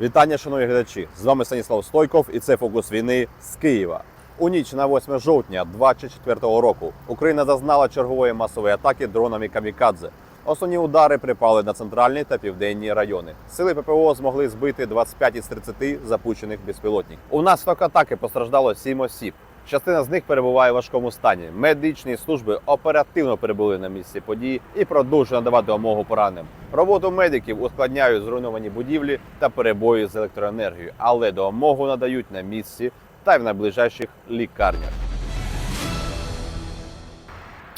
Вітання, шановні глядачі! З вами Станіслав Стойков і це фокус війни з Києва. У ніч на 8 жовтня 2024 року Україна зазнала чергової масової атаки дронами камікадзе. Основні удари припали на центральні та південні райони. Сили ППО змогли збити 25 із 30 запущених безпілотників. Унаслідок атаки постраждало 7 осіб. Частина з них перебуває в важкому стані. Медичні служби оперативно прибули на місці події і продовжують надавати допомогу пораненим. Роботу медиків ускладняють зруйновані будівлі та перебої з електроенергією, але допомогу надають на місці та й в найближчих лікарнях.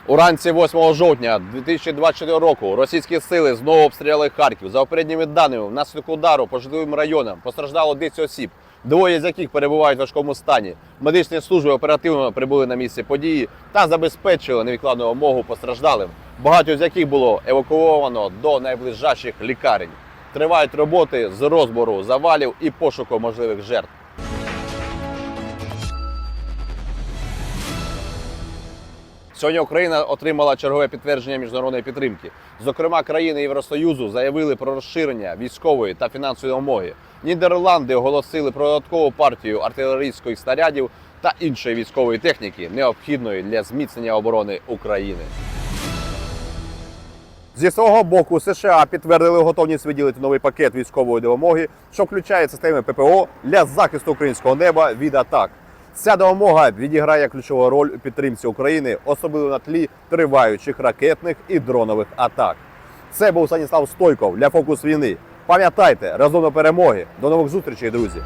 Уранці 8 жовтня 2024 року російські сили знову обстріляли Харків. За попередніми даними, внаслідок удару по житловим районам постраждало 10 осіб, двоє з яких перебувають в важкому стані. Медичні служби оперативно прибули на місце події та забезпечили невідкладну допомогу постраждалим, багато з яких було евакуовано до найближчих лікарень. Тривають роботи з розбору завалів і пошуку можливих жертв. Сьогодні Україна отримала чергове підтвердження міжнародної підтримки. Зокрема, країни Євросоюзу заявили про розширення військової та фінансової допомоги. Нідерланди оголосили про додаткову партію артилерійських снарядів та іншої військової техніки, необхідної для зміцнення оборони України. Зі свого боку, США підтвердили готовність виділити новий пакет військової допомоги, що включає системи ППО для захисту українського неба від атак. Ця допомога відіграє ключову роль у підтримці України, особливо на тлі триваючих ракетних і дронових атак. Це був Станіслав Стойков для фокус війни. Пам'ятайте, разом до перемоги. До нових зустрічей, друзі!